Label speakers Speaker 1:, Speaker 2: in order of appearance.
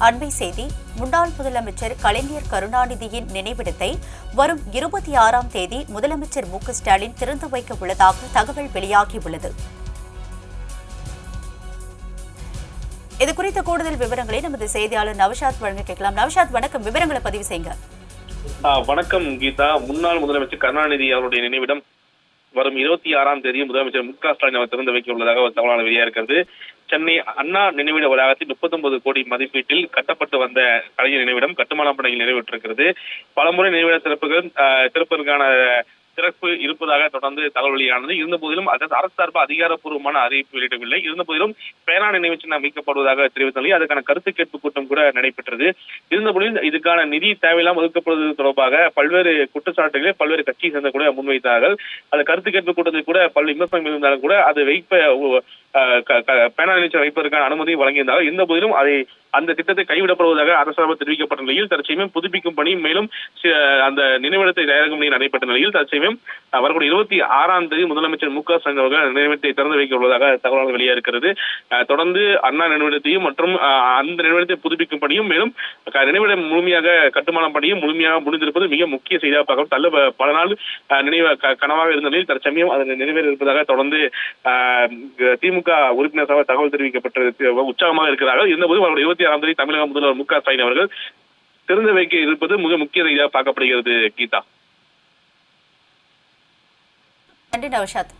Speaker 1: அண்மை செய்தி முன்னாள் முதலமைச்சர் கலைஞர் கருணாநிதியின் நினைவிடத்தை வரும் இருபத்தி ஆறாம் தேதி முதலமைச்சர் மு. ஸ்டாலின் திறந்து வைக்க உள்ளதாக தகவல் வெளியாகியுள்ளது. இது குறித்த கூடுதல் விவரங்களை நமது செய்தியாளர் நவஷாத் வழங்க கேட்கலாம். நவஷாத் வணக்கம். விவரங்களை பதிவு செய்யுங்க.
Speaker 2: வணக்கம் கீதா. முன்னாள் முதலமைச்சர் கருணாநிதி அவருடைய நினைவிடம் வரும் இருபத்தி ஆறாம் தேதி முதலமைச்சர் மு. க. ஸ்டாலின் அவர் திறந்து வைக்க உள்ளதாக ஒரு தகவலான வெளியாக இருக்கிறது சென்னை அண்ணா நினைவிட வளாகத்தில் 39 கோடி மதிப்பீட்டில் கட்டப்பட்டு வந்த கலைஞர் நினைவிடம் கட்டுமான பணிகள் நிறைவேற்றிருக்கிறது. பலமுறை நினைவிட திறப்புகள் திறப்பதற்கான திறப்பு இருப்பதாக தொடர்ந்து தகவல் வெளியானது. இருந்த போதிலும் அரசு சார்பு அதிகாரப்பூர்வமான அறிவிப்பு வெளியிடவில்லை. இருந்த போதிலும் பேனா நினைவு சின்னம் அமைக்கப்படுவதாக தெரிவித்த அதற்கான கருத்து கேட்பு கூட்டம் கூட நடைபெற்றது. இருந்த போதிலும் இதுக்கான நிதி தேவையில்லாமல் ஒதுக்கப்படுவது தொடர்பாக பல்வேறு குற்றச்சாட்டுகளை பல்வேறு கட்சியை சேர்ந்த கூட முன்வைத்தார்கள். அது கருத்து கேட்பு கூட்டத்தில் கூட பல்வேறு விமர்சனம் இருந்தாலும் கூட அது வைப்ப பேனா நினைச்சு வைப்பதற்கான அனுமதி வழங்கியிருந்தாலும் இருந்த போதிலும் அதை அந்த திட்டத்தை கைவிடப்படுவதாக அரசாங்கம் தெரிவிக்கப்பட்ட நிலையில் தற்சமயம் புதுப்பிக்கும் பணி மேலும் அந்த நினைவிடத்தை தயாரிக்கும் பணி நடைபெற்ற நிலையில் தற்சமயம் நிலையம் வரக்கூடிய இருபத்தி ஆறாம் தேதி முதலமைச்சர் மு க ஸ்டாலின் அவர்கள் நிறுவனத்தை திறந்து வைக்க உள்ளதாக தகவல்கள் வெளியாக இருக்கிறது தொடர்ந்து அண்ணா நினைவிடத்தையும் மற்றும் அந்த நிறுவனத்தை புதுப்பிக்கும் பணியும் மேலும் க- நினைவிடம் முழுமையாக கட்டுமானம் பணியும் முழுமையாக முடிந்திருப்பது மிக முக்கிய செய்தியாக பார்க்கும் தள்ள பல நாள் நினைவு கனவாக இருந்த நிலையில் தற்சமயம் அது நிறைவேற இருப்பதாக தொடர்ந்து திமுக உறுப்பினர் சபை தகவல் தெரிவிக்கப்பட்டது உற்சாகமாக இருக்கிறார்கள் இருந்தபோது அவருடைய இருபத்தி ஆறாம் தேதி தமிழக முதல்வர் மு க ஸ்டாலின் அவர்கள் திறந்து வைக்க இருப்பது மிக முக்கிய செய்தியாக பார்க்கப்படுகிறது கீதா.
Speaker 1: সাথে